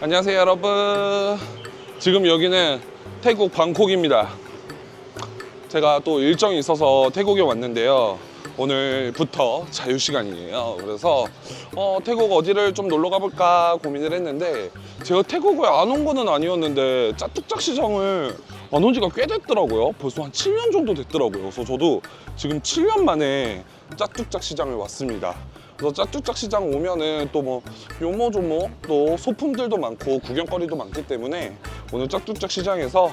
안녕하세요 여러분. 지금 여기는 태국 방콕입니다. 제가 또 일정이 있어서 태국에 왔는데요. 오늘부터 자유시간이에요. 그래서 어, 태국 어디를 좀 놀러 가볼까 고민을 했는데 제가 태국에 안 온 거는 아니었는데 짜뚝짝 시장을 안 온 지가 꽤 됐더라고요. 벌써 한 7년 정도 됐더라고요. 그래서 저도 지금 7년 만에 짜뚝짝 시장을 왔습니다 그래서 짜뚝짝 시장 오면은 또 뭐 요모조모 또 소품들도 많고 구경거리도 많기 때문에 오늘 짜뚝짝 시장에서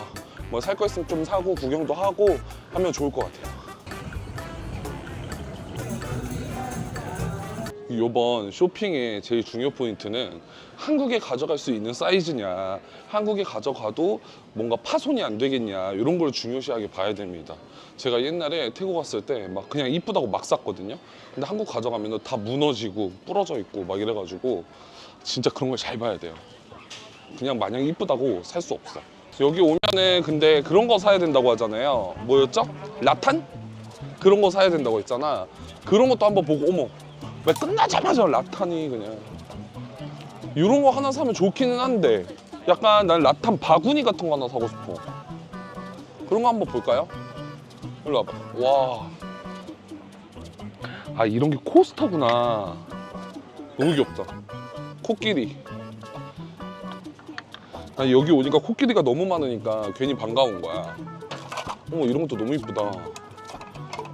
뭐 살 거 있으면 좀 사고 구경도 하고 하면 좋을 것 같아요. 이번 쇼핑의 제일 중요 포인트는 한국에 가져갈 수 있는 사이즈냐, 한국에 가져가도 뭔가 파손이 안 되겠냐, 이런 걸 중요시하게 봐야 됩니다. 제가 옛날에 태국 갔을 때 막 그냥 이쁘다고 막 샀거든요. 근데 한국 가져가면 다 무너지고 부러져 있고 막 이래가지고 진짜 그런 걸 잘 봐야 돼요. 그냥 마냥 이쁘다고 살 수 없어. 여기 오면은 근데 그런 거 사야 된다고 하잖아요. 뭐였죠? 라탄? 그런 거 사야 된다고 했잖아. 그런 것도 한번 보고 어머 왜 끝나자마자 라탄이 그냥 이런 거 하나 사면 좋기는 한데 약간 난 라탄 바구니 같은 거 하나 사고 싶어. 그런 거 한번 볼까요? 일로 와봐. 와. 아 이런 게 코스터구나. 너무 귀엽다. 코끼리. 아니 여기 오니까 코끼리가 너무 많으니까 괜히 반가운 거야. 어머 이런 것도 너무 이쁘다.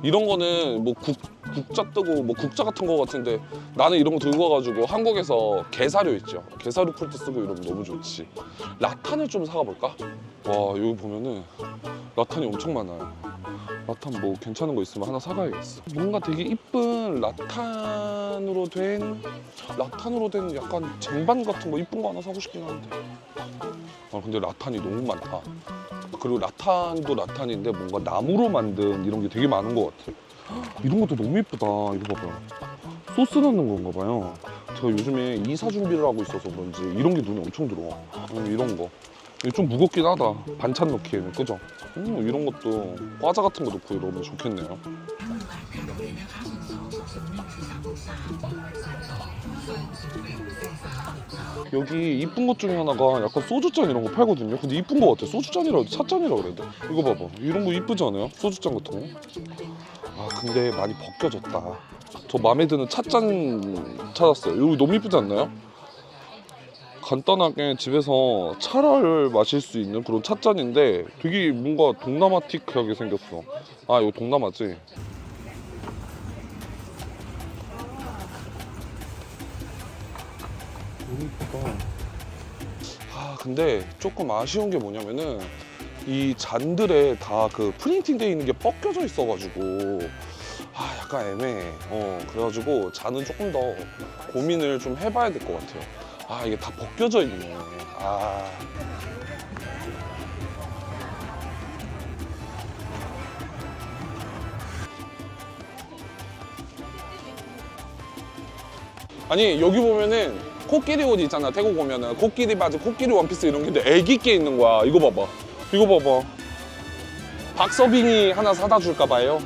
이런 거는 뭐 국, 국자 뜨고 뭐 국자 같은 거 같은데 나는 이런 거 들고 와가지고 한국에서 게사료 있죠. 게사료 풀 때 쓰고 이러면 너무 좋지. 라탄을 좀 사가 볼까? 와 여기 보면은 라탄이 엄청 많아요. 라탄 뭐 괜찮은 거 있으면 하나 사가야겠어. 뭔가 되게 이쁜 라탄으로 된 라탄으로 된 약간 쟁반 같은 거 이쁜 거 하나 사고 싶긴 한데. 아 근데 라탄이 너무 많다. 그리고 라탄도 라탄인데 뭔가 나무로 만든 이런 게 되게 많은 것 같아. 헉, 이런 것도 너무 예쁘다. 이거 봐봐요. 소스 넣는 건가 봐요. 제가 요즘에 이사 준비를 하고 있어서 그런지 이런 게 눈에 엄청 들어와. 음, 이런 거. 이게 좀 무겁긴 하다. 반찬 넣기에는 그죠? 음, 이런 것도 과자 같은 거 넣고 이러면 좋겠네요. 여기 이쁜 것 중에 하나가 약간 소주잔 이런 거 팔거든요. 근데 이쁜 거 같아. 소주잔이라 해도 찻잔이라 그래야 돼. 이거 봐봐. 이런 거 이쁘지 않아요? 소주잔 같은 거. 아 근데 많이 벗겨졌다. 저 마음에 드는 찻잔 찾았어요. 여기 너무 이쁘지 않나요? 간단하게 집에서 차를 마실 수 있는 그런 찻잔인데 되게 뭔가 동남아틱하게 생겼어. 아 이거 동남아지? 너무 이쁘다. 아 근데 조금 아쉬운 게 뭐냐면은 이 잔들에 다 그 프린팅 돼 있는 게 벗겨져 있어가지고 아 약간 애매해. 어 그래가지고 잔은 조금 더 고민을 좀 해봐야 될 것 같아요. 아 이게 다 벗겨져 있네. 아. 아니 여기 보면은 코끼리 옷 있잖아 태국 오면은 코끼리 바지 코끼리 원피스 이런 게 있는데 애기 게 있는 거야 이거 봐봐 이거 봐봐. 박서빙이 하나 사다 줄까 봐요.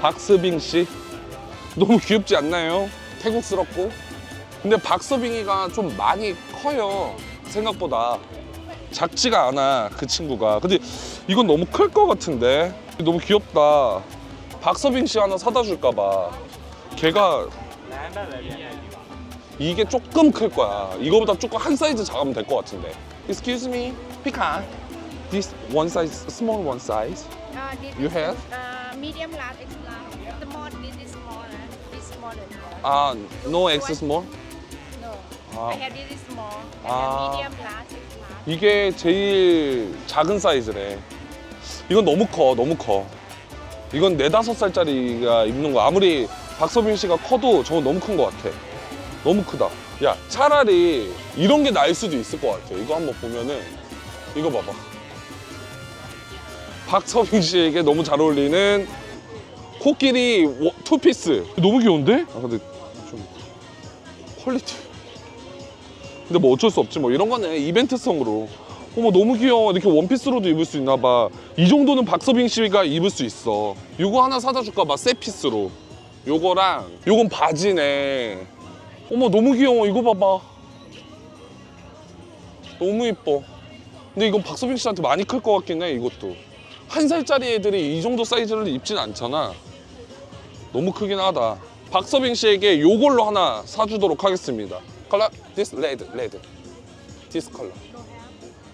박서빙 씨. 너무 귀엽지 않나요? 태국스럽고. 근데 박서빙이가 좀 많이 커요. 생각보다. 작지가 않아 그 친구가. 근데 이건 너무 클 것 같은데. 너무 귀엽다. 박서빙 씨 하나 사다 줄까 봐. 걔가 이게 조금 클 거야. 이거보다 조금 한 사이즈 작으면 될 것 같은데. Excuse me, pecan. This one size, small one size. Uh, this You is, have? Uh, medium large, X large. The more this is smaller. This smaller. 아, no X small. No. 아, I have this is small. I Ah. have medium large, X large. 이게 제일 작은 사이즈래. 이건 너무 커, 너무 커. 이건 네다섯 살짜리가 입는 거. 아무리 박서빈 씨가 커도 저건 너무 큰 것 같아. 너무 크다. 야, 차라리 이런 게 나을 수도 있을 것 같아. 이거 한번 보면은 이거 봐봐. 박서빈 씨에게 너무 잘 어울리는 코끼리 워- 투피스. 너무 귀여운데? 아 근데 좀 퀄리티. 근데 뭐 어쩔 수 없지 뭐 이런 거는 이벤트성으로. 어머 너무 귀여워 이렇게 원피스로도 입을 수 있나 봐이 정도는 박서빈 씨가 입을 수 있어 요거 하나 사다 줄까 봐세 피스로 요거랑 요건 바지네 어머 너무 귀여워 이거 봐봐 너무 이뻐. 근데 이건 박서빈 씨한테 많이 클 것 같긴 해 이것도. 한 살짜리 애들이 이 정도 사이즈를 입진 않잖아. 너무 크긴 하다. 박서빈 씨에게 요걸로 하나 사주도록 하겠습니다. 컬러 this red red this color.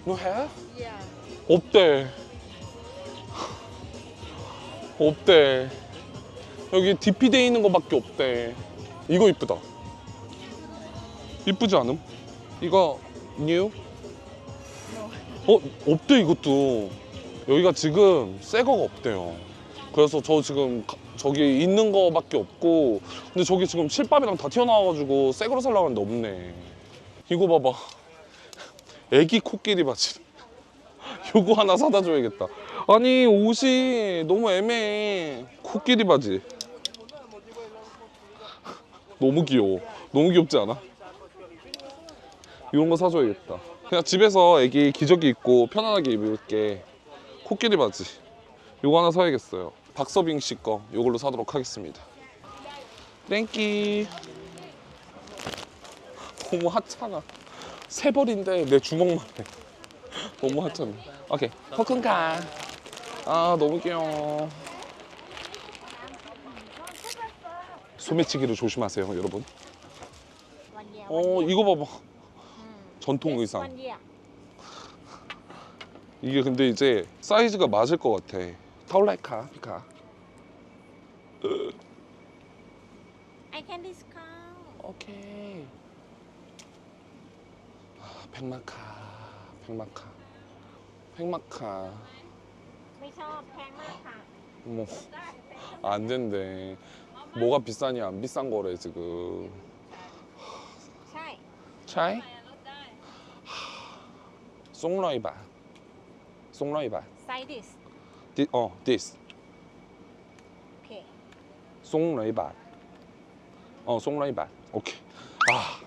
No hair? Yeah. 없대. 없대. 여기 DP 돼 있는 거밖에 없대. 이거 이쁘다. 이쁘지 않음? 이거 new? 어 없대 이것도. 여기가 지금 새 거가 없대요. 그래서 저 지금 가- 저기 있는 거밖에 없고 근데 저기 지금 칠밥이랑 다 튀어나와가지고 새 거로 살려고 하는데 없네. 이거 봐봐. 애기 코끼리 바지. 요거 하나 사다 줘야겠다. 아니 옷이 너무 애매해. 코끼리 바지. 너무 귀여워. 너무 귀엽지 않아? 이런 거 사줘야겠다. 그냥 집에서 애기 기저귀 입고 편안하게 입을게. 코끼리 바지. 요거 하나 사야겠어요. 박서빙 씨 거 요걸로 사도록 하겠습니다. 땡기. 너무 하찮아. 세 벌인데 내 주먹만 해. 너무 하찮네. 오케이. 코쿤카. 아 너무 귀여워. 소매치기를 조심하세요, 여러분. 어 이거 봐봐. 전통 의상. One year. 이게 근데 이제 사이즈가 맞을 것 같아. 타올라이카, 피카. I can discount. 오케이. 아, 백마카, 백마카, 백마카. ไม่ชอบแพงมากค่ะ 뭐 안 된대. 뭐가 비싸니 안 비싼 거래 지금. ใช่ 차이? 송라이바. 송라이 봐. Side this. 디, 어, this. 오케이. 송라이 봐. 어, 송라이 봐. 오케이. 아,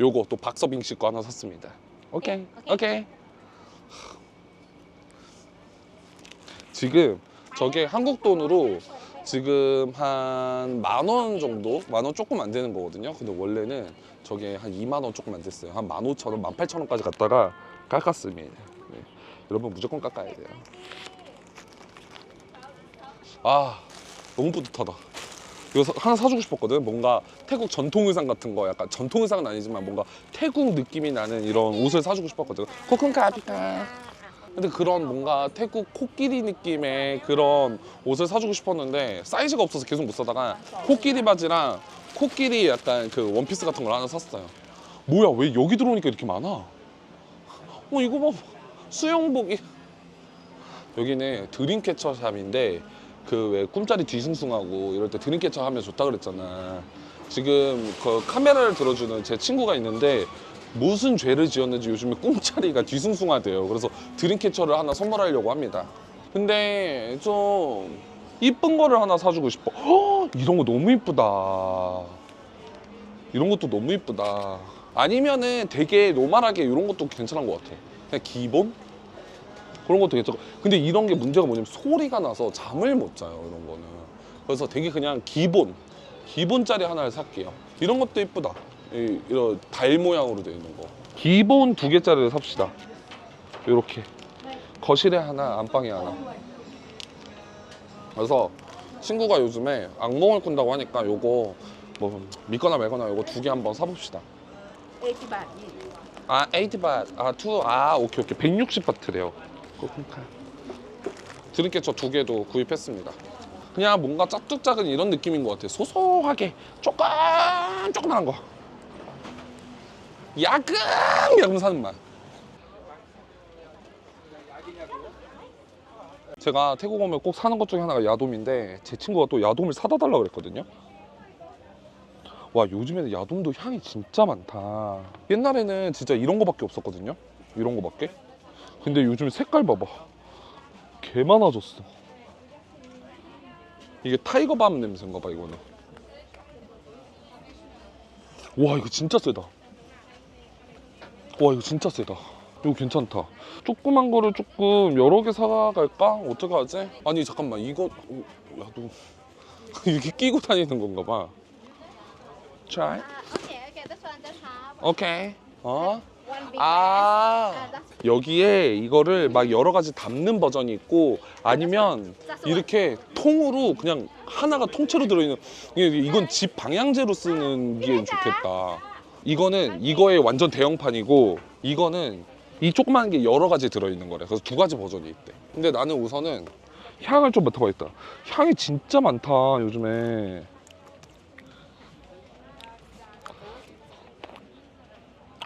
요거 또 박서빙 씨거 하나 샀습니다. 오케이, 네, 오케이. 오케이. 지금 저게 한국 돈으로 지금 한 만 원 정도? 만 원 조금 안 되는 거거든요. 근데 원래는 저게 한 2만 원 조금 안 됐어요. 한 15,000원, 18,000원까지 갔다가 깎았습니다. 네. 여러분 무조건 깎아야 돼요. 아, 너무 뿌듯하다. 이거 사- 하나 사주고 싶었거든. 뭔가 태국 전통 의상 같은 거, 약간 전통 의상은 아니지만 뭔가 태국 느낌이 나는 이런 옷을 사주고 싶었거든. 코쿤카 아피카. 근데 그런 뭔가 태국 코끼리 느낌의 그런 옷을 사주고 싶었는데 사이즈가 없어서 계속 못 사다가 코끼리 바지랑 코끼리 약간 그 원피스 같은 걸 하나 샀어요. 뭐야 왜 여기 들어오니까 이렇게 많아? 어 이거 봐 수영복이 여기는 드림캐쳐 샵인데 그 왜 꿈자리 뒤숭숭하고 이럴 때 드림캐쳐 하면 좋다 그랬잖아. 지금 그 카메라를 들어주는 제 친구가 있는데 무슨 죄를 지었는지 요즘에 꿈자리가 뒤숭숭하대요. 그래서 드림캐쳐를 하나 선물하려고 합니다. 근데 좀 이쁜 거를 하나 사주고 싶어. 헉, 이런 거 너무 이쁘다. 이런 것도 너무 이쁘다. 아니면은 되게 노멀하게 이런 것도 괜찮은 것 같아. 그냥 기본? 그런 것도 괜찮고. 근데 이런 게 문제가 뭐냐면 소리가 나서 잠을 못 자요, 이런 거는. 그래서 되게 그냥 기본, 기본짜리 하나를 살게요. 이런 것도 이쁘다. 이, 이런 달 모양으로 되어 있는 거. 기본 두 개짜리를 삽시다. 이렇게. 거실에 하나, 안방에 하나. 그래서 친구가 요즘에 악몽을 꾼다고 하니까 요거 뭐 믿거나 말거나 요거 두 개 한번 사봅시다. 80 아, 80바트. 아, 투. 아, 오케이, 오케이. 160바트래요. 그렇구나. 드림캐 저두 개도 구입했습니다. 그냥 뭔가 짝짝짝은 이런 느낌인 것 같아요. 소소하게 조금 조그만한 거. 야금 야금 사는 맛. 제가 태국 오면 꼭 사는 것 중에 하나가 야돔인데 제 친구가 또 야돔을 사다 달라고 그랬거든요. 와 요즘에는 야돔도 향이 진짜 많다. 옛날에는 진짜 이런 거밖에 없었거든요. 이런 거밖에. 근데 요즘 색깔 봐봐. 개 많아졌어. 이게 타이거밤 냄새인가 봐 이거는. 와 이거 진짜 세다. 와 이거 진짜 세다. 이거 괜찮다. 조그만 거를 조금 여러 개 사갈까? 어떻게 하지? 아니 잠깐만 이거 어, 야도 이렇게 끼고 다니는 건가 봐. Try. Ah, okay, okay. This one just have 오케이. 어? one big 아. Uh, that's 여기에 이거를 막 여러 가지 담는 버전이 있고 아니면 이렇게 통으로 그냥 하나가 통째로 들어있는 이게- 이건 집 방향제로 쓰는 게 좋겠다. 이거는 이거의 완전 대형판이고 이거는 이 조그만 게 여러 가지 들어있는 거래. 그래서 두 가지 버전이 있대. 근데 나는 우선은 향을 좀 맡아봐야겠다. 향이 진짜 많다 요즘에.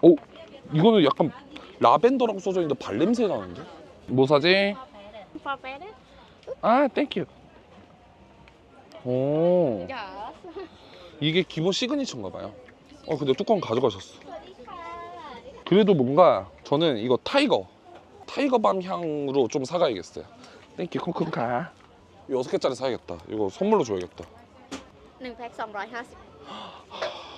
오 이거는 약간 라벤더라고 써져 있는데 발냄새 나는데? 뭐 사지? 아, 땡큐. 오. 이게 기본 시그니처인가 봐요. 어, 근데 뚜껑 가져가셨어. 그래도 뭔가 저는 이거 타이거, 타이거 밤 향으로 좀 사가야겠어요. 땡큐, 콩콩카. 여섯 개짜리 사야겠다. 이거 선물로 줘야겠다. Nâng pack 250.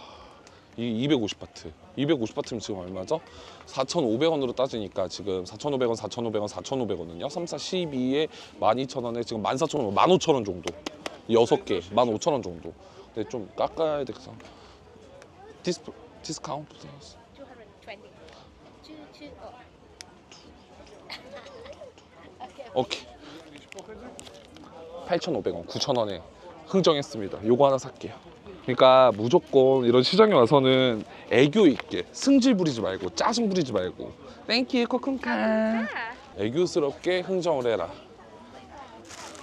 이 250바트. 250바트면 지금 얼마죠? 4,500원으로 따지니까 지금 4,500원, 4,500원, 4,500원은요. 3, 4, 12에 12,000원에 지금 14,000원, 15,000원 정도. 여섯 개 15,000원 정도. 근데 좀 깎아야 돼서. 디스, 디스카운트. 220. Two, two, oh. 오케이. 8,500원, 9,000원에 흥정했습니다. 요거 하나 살게요. 그러니까 무조건 이런 시장에 와서는 애교 있게 승질 부리지 말고 짜증 부리지 말고 땡큐 코쿤카 애교스럽게 흥정을 해라.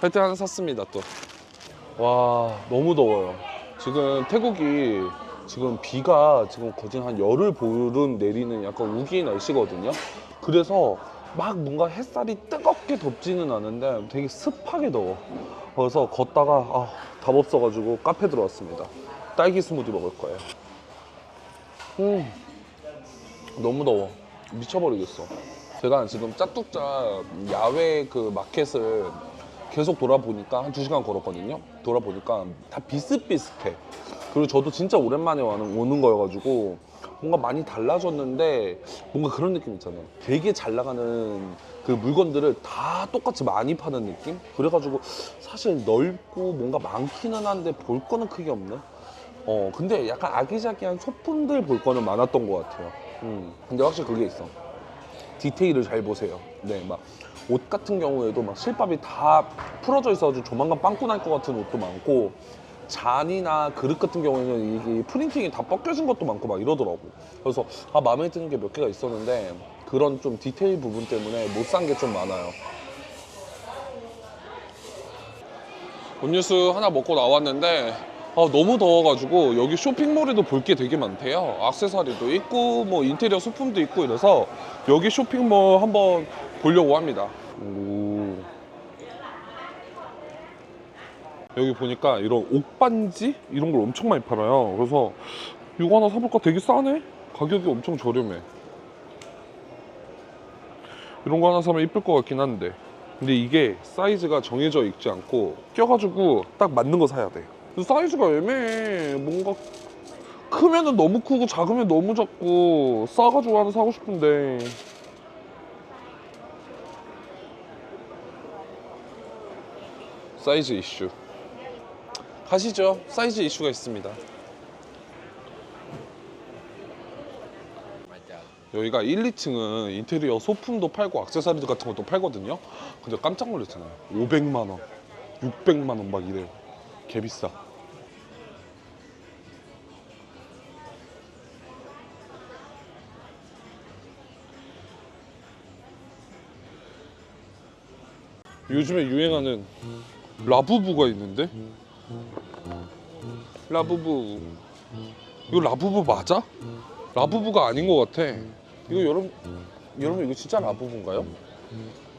하여튼 하나 샀습니다 또. 와 너무 더워요. 지금 태국이 지금 비가 지금 거진 한 열흘 보름 내리는 약간 우기 날씨거든요. 그래서 막 뭔가 햇살이 뜨겁게 덥지는 않은데 되게 습하게 더워. 그래서 걷다가 아, 답 없어가지고 카페 들어왔습니다. 딸기 스무디 먹을 거예요. 음, 너무 더워. 미쳐버리겠어. 제가 지금 짜뚝짜 야외 그 마켓을 계속 돌아보니까 한 두 시간 걸었거든요. 돌아보니까 다 비슷비슷해. 그리고 저도 진짜 오랜만에 와는, 오는 거여가지고 뭔가 많이 달라졌는데 뭔가 그런 느낌 있잖아요. 되게 잘 나가는 그 물건들을 다 똑같이 많이 파는 느낌? 그래가지고 사실 넓고 뭔가 많기는 한데 볼 거는 크게 없네. 어, 근데 약간 아기자기한 소품들 볼 거는 많았던 것 같아요. 음, 근데 확실히 그게 있어. 디테일을 잘 보세요. 네, 막 옷 같은 경우에도 막 실밥이 다 풀어져 있어가지고 조만간 빵꾸 날 것 같은 옷도 많고 잔이나 그릇 같은 경우에는 이게 프린팅이 다 벗겨진 것도 많고 막 이러더라고. 그래서 아 마음에 드는 게 몇 개가 있었는데 그런 좀 디테일 부분 때문에 못 산 게 좀 많아요. 음료수 하나 먹고 나왔는데 아, 너무 더워가지고 여기 쇼핑몰에도 볼 게 되게 많대요. 액세서리도 있고 뭐 인테리어 소품도 있고 이래서 여기 쇼핑몰 한번 보려고 합니다. 오. 여기 보니까 이런 옷반지 이런 걸 엄청 많이 팔아요. 그래서 이거 하나 사볼까 되게 싸네. 가격이 엄청 저렴해. 이런 거 하나 사면 이쁠 것 같긴 한데. 근데 이게 사이즈가 정해져 있지 않고 껴가지고 딱 맞는 거 사야 돼. 근데 사이즈가 애매해. 뭔가 크면은 너무 크고 작으면 너무 작고 싸가지고 하나 사고 싶은데. 사이즈 이슈. 가시죠. 사이즈 이슈가 있습니다. 여기가 1, 2층은 인테리어 소품도 팔고 액세서리들 같은 것도 팔거든요. 근데 깜짝 놀랐잖아요. 500만 원, 600만 원 막 이래요. 개 비싸. 요즘에 유행하는 라부부가 있는데? 라부부. 이거 라부부 맞아? 라부부가 아닌 것 같아. 이거 여러분, 여러분 이거 진짜 라부부인가요?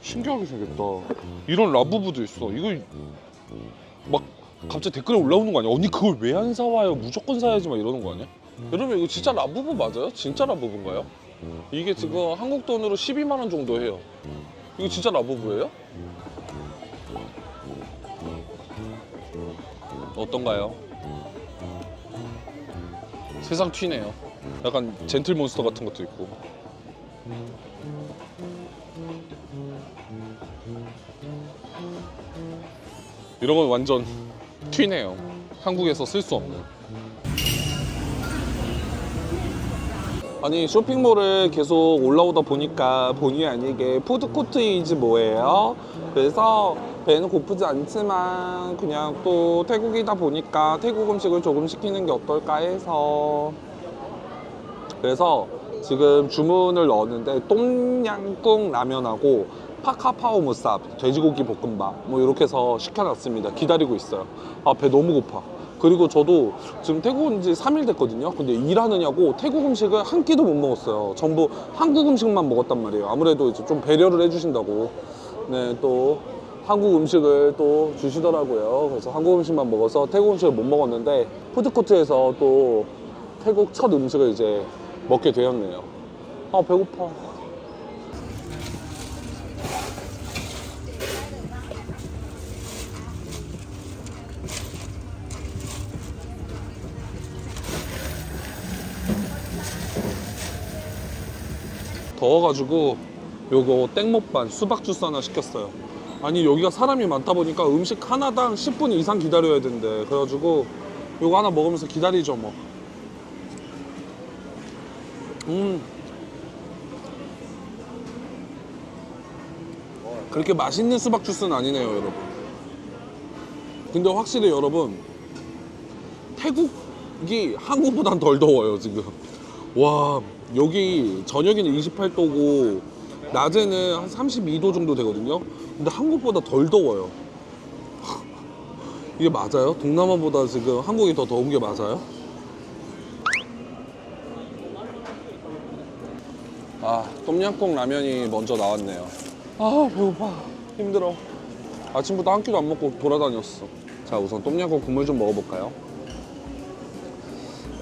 신기하게 생겼다. 이런 라부부도 있어. 이거 막 갑자기 댓글에 올라오는 거 아니야? 언니 그걸 왜 안 사와요? 무조건 사야지 막 이러는 거 아니야? 여러분 이거 진짜 라부부 맞아요? 진짜 라부부인가요? 이게 지금 한국 돈으로 12만 원 정도 해요. 이거 진짜 라부부예요? 어떤가요? 세상 튀네요. 약간 젠틀 몬스터 같은 것도 있고. 이런 건 완전 튀네요. 한국에서 쓸 수 없는. 아니 쇼핑몰을 계속 올라오다 보니까 본의 아니게 푸드코트이지 뭐예요. 그래서 배는 고프지 않지만 그냥 또 태국이다 보니까 태국 음식을 조금 시키는 게 어떨까 해서. 그래서 지금 주문을 넣었는데 똠양꿍 라면하고 파카파오 무쌉 돼지고기 볶음밥 뭐 이렇게 해서 시켜놨습니다. 기다리고 있어요. 아 배 너무 고파 그리고 저도 지금 태국 온 지 3일 됐거든요. 근데 일하느냐고 태국 음식을 한 끼도 못 먹었어요. 전부 한국 음식만 먹었단 말이에요. 아무래도 이제 좀 배려를 해주신다고. 네 또 한국 음식을 또 주시더라고요. 그래서 한국 음식만 먹어서 태국 음식을 못 먹었는데 푸드코트에서 또 태국 첫 음식을 이제 먹게 되었네요. 아 배고파. 더워가지고 요거 땡먹반 수박 주스 하나 시켰어요. 아니 여기가 사람이 많다 보니까 음식 하나당 10분 이상 기다려야 된대. 그래가지고 요거 하나 먹으면서 기다리죠 뭐. 음. 그렇게 맛있는 수박 주스는 아니네요, 여러분. 근데 확실히 여러분, 태국이 한국보단 덜 더워요, 지금. 와, 여기 저녁에는 28도고, 낮에는 한 32도 정도 되거든요. 근데 한국보다 덜 더워요. 이게 맞아요? 동남아보다 지금 한국이 더 더운 게 맞아요? 아, 똠양꿍 라면이 먼저 나왔네요. 아, 배고파. 힘들어. 아침부터 한 끼도 안 먹고 돌아다녔어. 자, 우선 똠양꿍 국물 좀 먹어볼까요?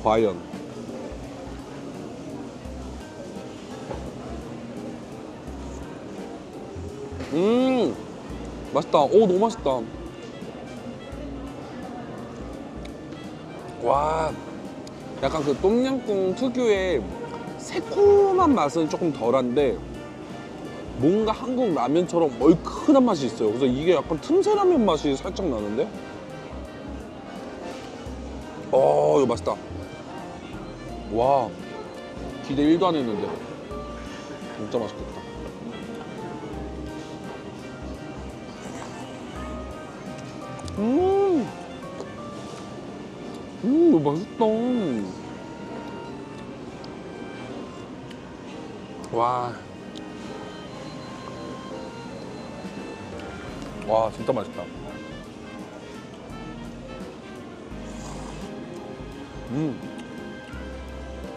과연. 음, 맛있다. 오, 너무 맛있다. 와, 약간 그 똠양꿍 특유의 새콤한 맛은 조금 덜한데 뭔가 한국 라면처럼 얼큰한 맛이 있어요. 그래서 이게 약간 틈새 라면 맛이 살짝 나는데. 어, 이거 맛있다. 와, 기대 1도 안 했는데. 진짜 맛있겠다. 음, 음, 맛있다. 와. 와, 진짜 맛있다. 음.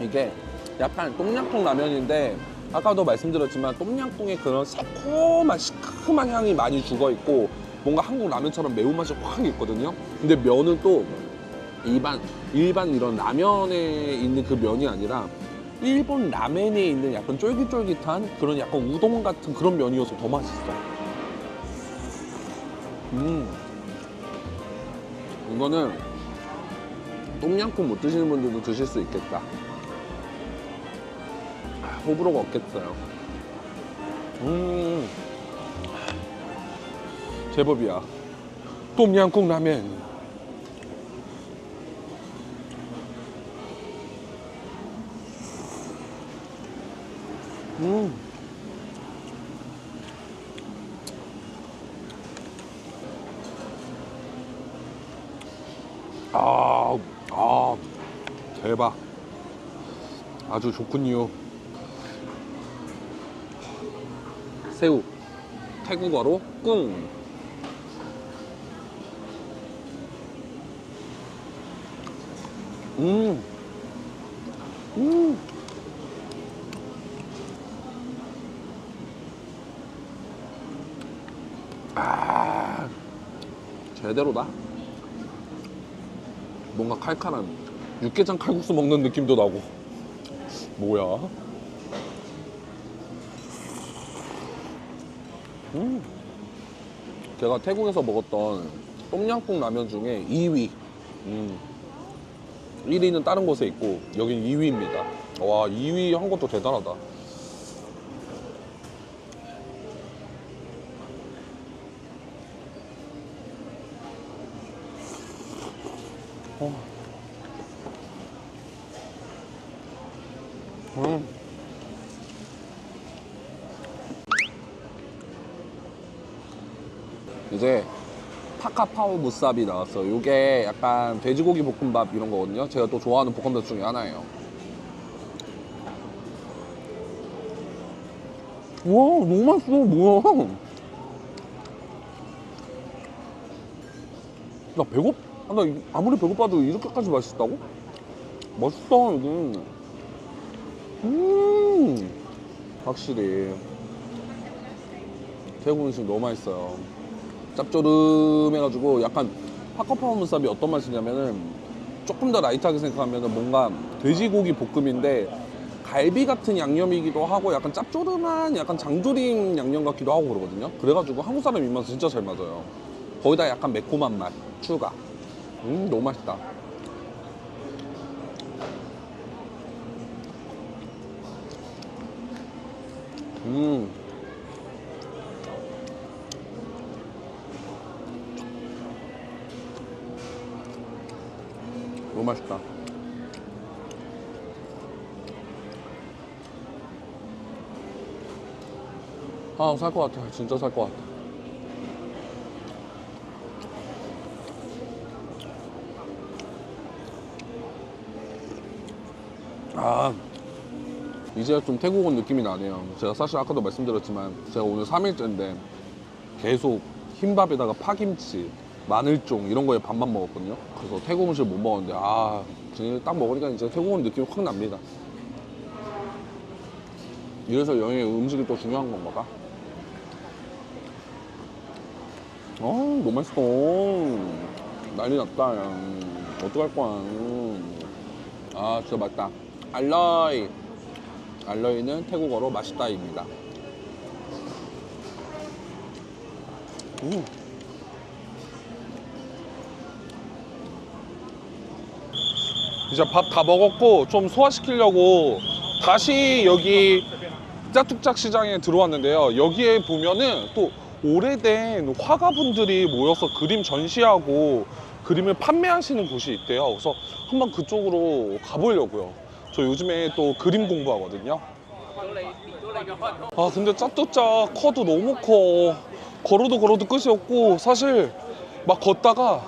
이게 약간 똠양꿍 라면인데 아까도 말씀드렸지만 똠양꿍의 그런 새콤한 시큼한 향이 많이 죽어 있고 뭔가 한국 라면처럼 매운맛이 확 있거든요. 근데 면은 또 일반 일반 이런 라면에 있는 그 면이 아니라 일본 라멘에 있는 약간 쫄깃쫄깃한 그런 약간 우동 같은 그런 면이어서 더 맛있어. 음. 이거는 똠양꿍 못 드시는 분들도 드실 수 있겠다. 아, 호불호가 없겠어요. 음. 제법이야. 똠양꿍 라멘. 음. 아, 아, 대박. 아주 좋군요. 새우. 태국어로 꿍. 음. 음. 아, 제대로다. 뭔가 칼칼한 육개장 칼국수 먹는 느낌도 나고. 뭐야? 음. 제가 태국에서 먹었던 똠양꿍 라면 중에 2위. 음. 1위는 다른 곳에 있고 여긴 2위입니다. 와, 2위 한 것도 대단하다. 어. 음. 이제 파카파오 무삽이 나왔어요. 이게 약간 돼지고기 볶음밥 이런 거거든요. 제가 또 좋아하는 볶음밥 중에 하나예요. 와 너무 맛있어 뭐야? 나 배고 아, 나 이- 아무리 배고파도 이렇게까지 맛있다고? 맛있다 여기. 음 확실히 태국 음식 너무 맛있어요. 짭조름해가지고 약간 파커파워 무삽이 어떤 맛이냐면은 조금 더 라이트하게 생각하면은 뭔가 돼지고기 볶음인데 갈비 같은 양념이기도 하고 약간 짭조름한 약간 장조림 양념 같기도 하고 그러거든요. 그래가지고 한국 사람 입맛에 진짜 잘 맞아요. 거기다 약간 매콤한 맛 추가. 음 너무 맛있다. 음. 아, 살 것 같아. 진짜 살 것 같아. 아, 이제 좀 태국 온 느낌이 나네요. 제가 사실 아까도 말씀드렸지만 제가 오늘 3일째인데 계속 흰밥에다가 파김치, 마늘종 이런 거에 밥만 먹었거든요. 그래서 태국 음식을 못 먹었는데 아, 딱 먹으니까 이제 태국 온 느낌이 확 납니다. 이래서 여행의 음식이 또 중요한 건가 봐. 어, 너무 맛있어. 난리 났다. 야. 어떡할 거야. 음. 아, 진짜 맛있다. 알로이. 알로이는 태국어로 맛있다입니다. 음. 이제 밥 다 먹었고 좀 소화시키려고 다시 여기 짜뚝짝 시장에 들어왔는데요. 여기에 보면은 또 오래된 화가분들이 모여서 그림 전시하고 그림을 판매하시는 곳이 있대요. 그래서 한번 그쪽으로 가보려고요. 저 요즘에 또 그림 공부하거든요. 아 근데 짜뚜짝 커도 너무 커 걸어도 걸어도 끝이 없고 사실 막 걷다가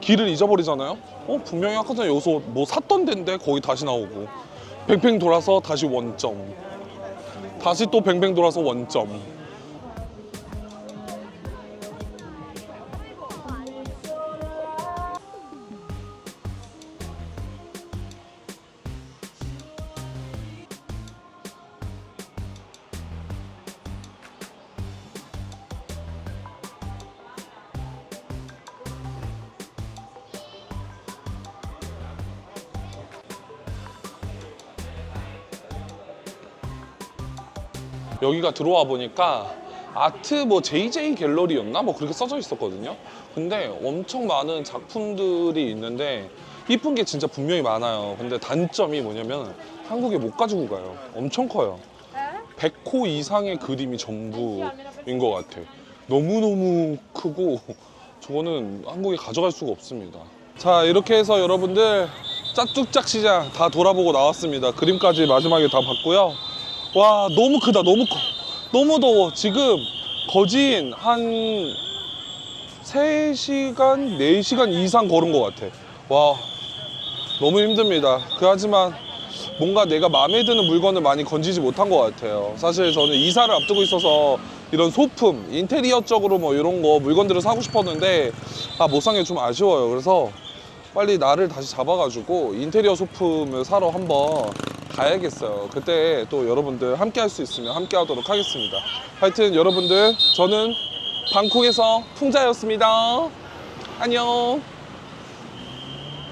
길을 잊어버리잖아요 어 분명히 아까 전에 여기서 뭐 샀던 데인데 거기 다시 나오고 뱅뱅 돌아서 다시 원점 다시 또 뱅뱅 돌아서 원점 여기가 들어와 보니까 아트 뭐 JJ 갤러리였나 뭐 그렇게 써져 있었거든요. 근데 엄청 많은 작품들이 있는데 이쁜 게 진짜 분명히 많아요. 근데 단점이 뭐냐면 한국에 못 가지고 가요. 엄청 커요. 100호 이상의 그림이 전부인 것 같아. 너무너무 크고 저거는 한국에 가져갈 수가 없습니다. 자 이렇게 해서 여러분들 짝뚝짝 시장 다 돌아보고 나왔습니다. 그림까지 마지막에 다 봤고요. 와 너무 크다 너무 커. 너무 더워. 지금 거진 한 3시간 4시간 이상 걸은 것 같아. 와 너무 힘듭니다. 그 하지만 뭔가 내가 마음에 드는 물건을 많이 건지지 못한 것 같아요. 사실 저는 이사를 앞두고 있어서 이런 소품 인테리어 쪽으로 뭐 이런 거 물건들을 사고 싶었는데 아 못 산 게 좀 아쉬워요. 그래서 빨리 나를 다시 잡아가지고 인테리어 소품을 사러 한번 가야겠어요. 그때 또 여러분들 함께 할 수 있으면 함께 하도록 하겠습니다. 하여튼 여러분들 저는 방콕에서 풍자였습니다. 안녕.